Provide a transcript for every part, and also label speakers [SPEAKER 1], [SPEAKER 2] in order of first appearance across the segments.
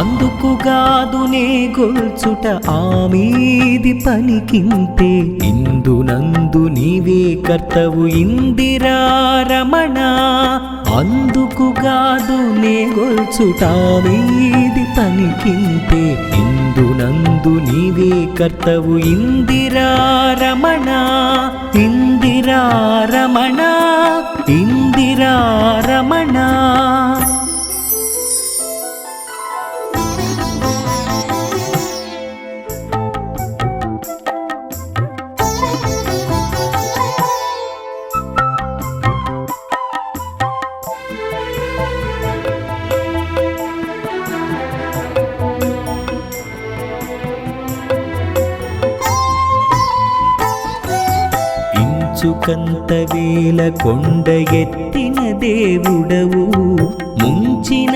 [SPEAKER 1] అందుకుగాదునే గొల్చుట ఆమీది పనికింతే ఇందునందు నీవే కర్తవు ఇందిరారమణ అందుకుగాదునే గొల్చుట ఆమెది పనికింతే ఇందునందు నీవే కర్తవు ఇందిరారమణ ఇందిరారమణ ఇందిరారమణ ముంచుకంత వేల కొండ ఎత్తిన దేవుడవు. ముంచిన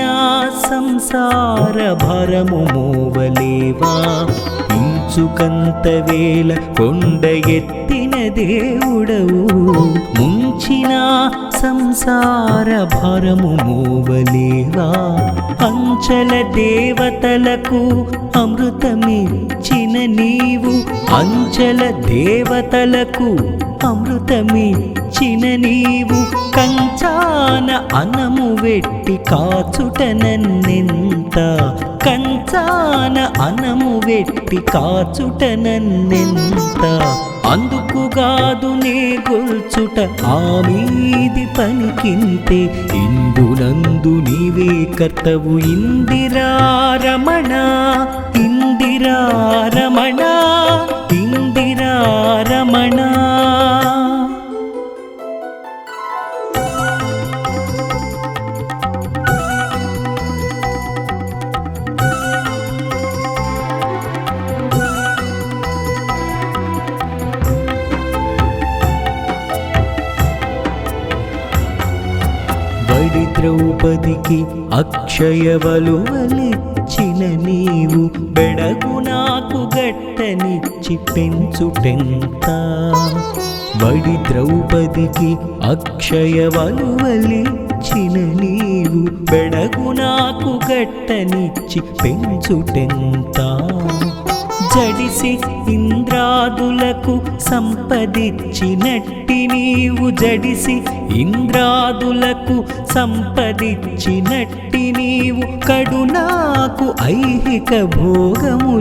[SPEAKER 1] సంసార భరము మోవలేవా? ఇంచుకంత వేల కొండ ఎత్తిన దేవుడవు. ముంచిన సంసార భరము మోవలేవా? అంచల దేవతలకు అమృతమిచ్చిన నీ అంచల దేవతలకు అమృతమిచ్చిన నీవు కంచాన అనము వెట్టి కాచుట నన్నెంత కంచాన అనము వెట్టి కాచుట నన్నెంత అందుకుగాదు నే గొల్చుట ఆమీది పనికింతే ఇందునందు నీవే కర్తవు. ఇందిరారమణ ఇందిరార ద్రౌపదికి అక్షయ వలువలిచ్చిన నీవు బెడగు నాకు గట్టనిచ్చి పెంచుటెంత? వడి ద్రౌపదికి అక్షయ వలువలిచ్చిన నీవు బెడగు నాకు గట్టనిచ్చి పెంచుటెంతా? జడిసి ఇంద్రాదులకు సంపదిచ్చినట్టి నీవు జడిసి ఇంద్రాదులకు సంపదిచ్చినట్టి నీవు కడు నాకు ఐహిక భోగములిచ్చుటెంత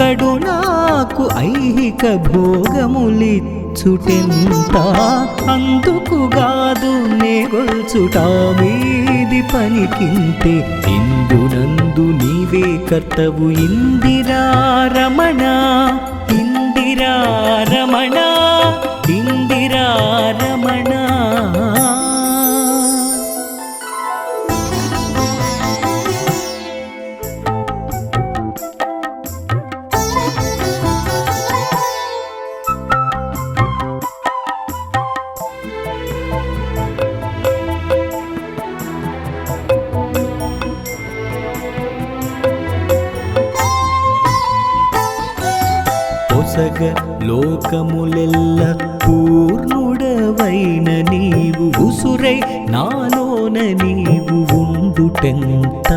[SPEAKER 1] కడు నాకు ఐహిక భోగములిచ్చు భోగములిచ్చుటెంత అందుకుగాదు నేగొల్చుట మీది పనికింతే ఇందునందు నీవే కర్తవు ఇందిరా రమణ. ఇందిరా రమణ. ఇందిరా రమణ లోకములెల్ల పూర్ణుడవైన నీవు ఉసురై నాలోన నీవు ఉండుటెంత?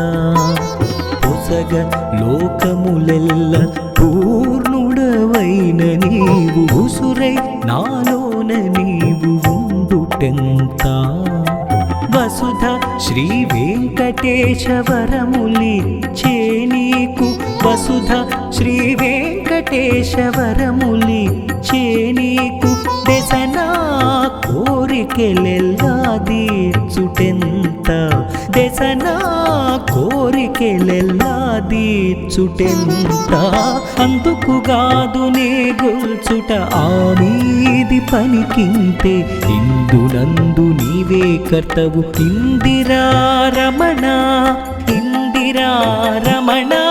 [SPEAKER 1] పొసగ లోకములెల్ల పూర్ణుడవైన నీవు ఉసురై నాలోన నీవు ఉండుటెంత? వసుధ శ్రీ వెంకటేశవరములిచ్చే నీకు వసుధ శ్రీ వెంకటేశవరములిచ్చే నీకు దశనా కోరికెలెల్లా తీర్చుటెంత. దశనా కోరికెలెల్లా తీర్చుటెంత. అందుకుగాదు నే గొల్చుట ఆమీది పనికింతే ఇందునందు నీవే కర్తవు. ఇందిరా రమణ ఇందిరా రమణ